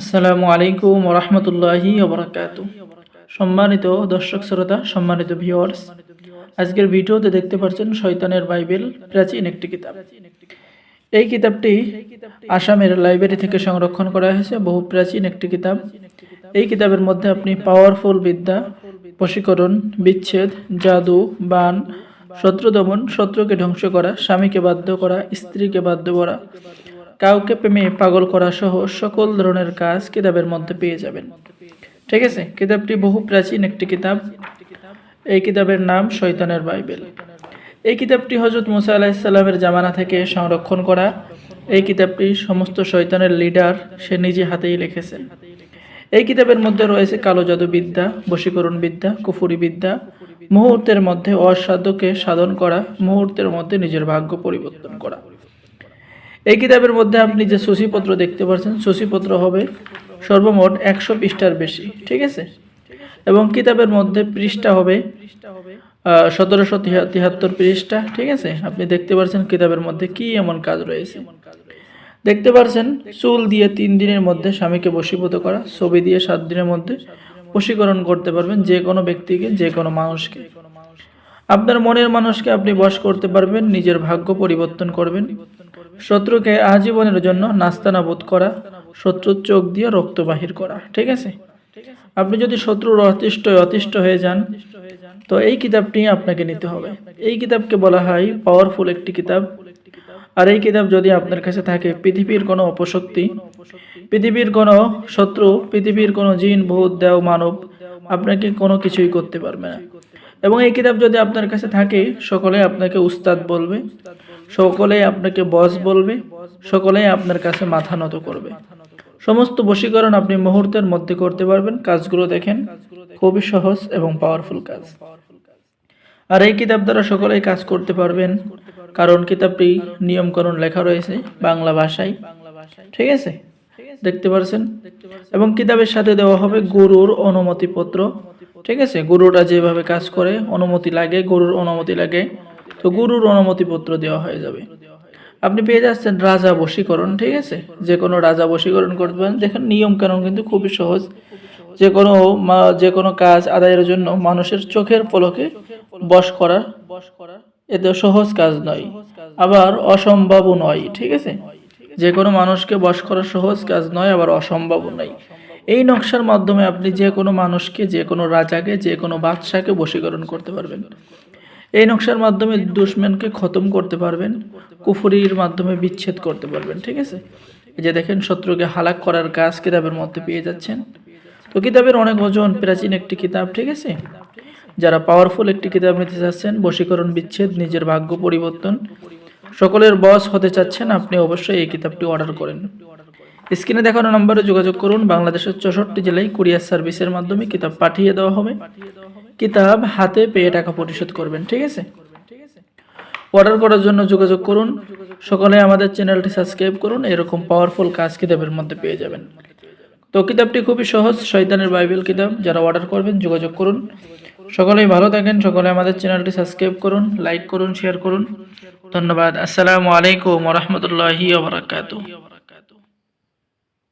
আসসালামু আলাইকুম ওরহমতুল্লাহি ওবরাকাতু সম্মানিত দর্শক শ্রোতা, সম্মানিত ভিউয়ার্স আজকের ভিডিওতে দেখতে পাচ্ছেন শয়তানের বাইবেল প্রাচীন একটি কিতাব। এই কিতাবটি আসামের লাইব্রেরি থেকে সংরক্ষণ করা হয়েছে, বহু প্রাচীন একটি কিতাব। এই কিতাবের মধ্যে আপনি পাওয়ারফুল বিদ্যা, বশীকরণ, বিচ্ছেদ, জাদু, বান শত্রু দমন, শত্রুকে ধ্বংস করা, স্বামীকে বাধ্য করা, স্ত্রীকে বাধ্য করা। কাউকে প্রেমে পাগল করা সহ সকল ধরনের কাজ কিতাবের মধ্যে পেয়ে যাবেন। ঠিক আছে? কিতাবটি বহু প্রাচীন একটি কিতাব। এই কিতাবের নাম শয়তানের বাইবেল। এই কিতাবটি হজরত মুসা আলাহিসাল্লামের জামানা থেকে সংরক্ষণ করা। এই কিতাবটি সমস্ত শৈতানের লিডার সে নিজে হাতেই লিখেছেন। এই কিতাবের মধ্যে রয়েছে কালো জাদু বিদ্যা বশীকরণ বিদ্যা কুফুরি বিদ্যা মুহূর্তের মধ্যে অসাধ্যকে সাধন করা, মুহূর্তের মধ্যে নিজের ভাগ্য পরিবর্তন করা। এই কিতাবের মধ্যে আপনি যে সূচিপত্র দেখতে পাচ্ছেন, সূচিপত্র হবে সর্বমোট একশো পৃষ্ঠার বেশি, ঠিক আছে? এবং কিতাবের মধ্যে পৃষ্ঠা হবে সতেরোশো তিয়াত্তর পৃষ্ঠা, ঠিক আছে? আপনি দেখতে পাচ্ছেন কিতাবের মধ্যে কি এমন কাজ রয়েছে। দেখতে পাচ্ছেন চুল দিয়ে তিন দিনের মধ্যে স্বামীকে বশীভূত করা, ছবি দিয়ে সাত দিনের মধ্যে বশীকরণ করতে পারবেন যে কোনো ব্যক্তিকে, যে কোনো মানুষকে। আপনার মনের মানুষকে আপনি বশ করতে পারবেন, নিজের ভাগ্য পরিবর্তন করবেন। শত্রুকে আজীবনের জন্য নাস্তানাবোধ করা, শত্রুর চোখ দিয়ে রক্ত বাহির করা, ঠিক আছে? আপনি যদি শত্রুর অতিষ্ঠ অতিষ্ঠ হয়ে যান, তো এই কিতাবটি আপনাকে নিতে হবে। এই কিতাবকে বলা হয় পাওয়ারফুল একটি কিতাব। আর এই কিতাব যদি আপনার কাছে থাকে, পৃথিবীর কোনো অপশক্তি পৃথিবীর কোনো শত্রু, পৃথিবীর কোনো জিন, ভূত, দেও, মানব আপনাকে কোনো কিছুই করতে পারবে না। এবং এই কিতাব যদি আপনার কাছে থাকে, সকলে আপনাকে উস্তাদ বলবে, সকলে আপনাকে বস বলবে, সকলে আপনার কাছে মাথা নত করবে। সমস্ত বশীকরণ আপনি মুহূর্তের মধ্যে করতে পারবেন। কাজগুলো দেখেন, খুবই সহজ এবং পাওয়ারফুল কাজ। আর এই কিতাব দ্বারা সকলেই কাজ করতে পারবেন, কারণ কিতাবটি নিয়মকরণ লেখা রয়েছে বাংলা ভাষায়। ঠিক আছে? দেখতে পারছেন? এবং কিতাবের সাথে দেওয়া হবে গরুর অনুমতিপত্র। ঠিক আছে? গরুরা যেভাবে কাজ করে অনুমতি লাগে গরুর অনুমতি লাগে। তো গরুর অনুমতিপত্র দেওয়া হয়ে যাবে। আপনি পেয়ে যাচ্ছেন রাজা বশীকরণ ঠিক আছে? যে কোনো রাজা বশীকরণ করতে পারেন। দেখেন নিয়ম কানুন কিন্তু খুবই সহজ। যে কোনো যে কোনো কাজ আদায়ের জন্য মানুষের চোখের পলকে বশ করা বশ করা এতে সহজ কাজ নয়। আবার অসম্ভবও নয় ঠিক আছে? যে কোনো মানুষকে বশ করা সহজ কাজ নয়, আবার অসম্ভবও নয়। এই নকশার মাধ্যমে আপনি যে কোনো মানুষকে, যে কোনো রাজাকে, যে কোনো বাদশাকে বশীকরণ করতে পারবেন। এই নকশার মাধ্যমে দুশ্মনকে খতম করতে পারবেন, কুফুরির মাধ্যমে বিচ্ছেদ করতে পারবেন, ঠিক আছে? যে দেখেন, শত্রুকে হালাক করার কাজ কিতাবের মধ্যে পেয়ে যাচ্ছেন। তো কিতাবের অনেক ওজন প্রাচীন একটি কিতাব, ঠিক আছে? যারা পাওয়ারফুল একটি কিতাব নিতে চাচ্ছেন, বশীকরণ, বিচ্ছেদ, নিজের ভাগ্য পরিবর্তন সকলের বস হতে চাচ্ছেন, আপনি অবশ্যই এই কিতাবটি অর্ডার করেন। স্ক্রিনে দেখানো নম্বরে যোগাযোগ করুন, বাংলাদেশের চৌষট্টি জেলায় কুরিয়ার সার্ভিসের মাধ্যমে কিতাব পাঠিয়ে দেওয়া হবে। কিতাব হাতে পেয়ে টাকা পরিশোধ করবেন, ঠিক আছে? অর্ডার করার জন্য যোগাযোগ করুন। সকলে আমাদের চ্যানেলটি সাবস্ক্রাইব করুন, এরকম পাওয়ারফুল কাজ কিতাবের মধ্যে পেয়ে যাবেন। তো কিতাবটি খুবই সহজ, শয়তানের বাইবেল কিতাব, যারা অর্ডার করবেন, যোগাযোগ করুন। সকলেই ভালো থাকেন, সকলে আমাদের চ্যানেলটি সাবস্ক্রাইব করুন লাইক করুন শেয়ার করুন। ধন্যবাদ। আসসালামু আলাইকুম রহমতুল্লাহি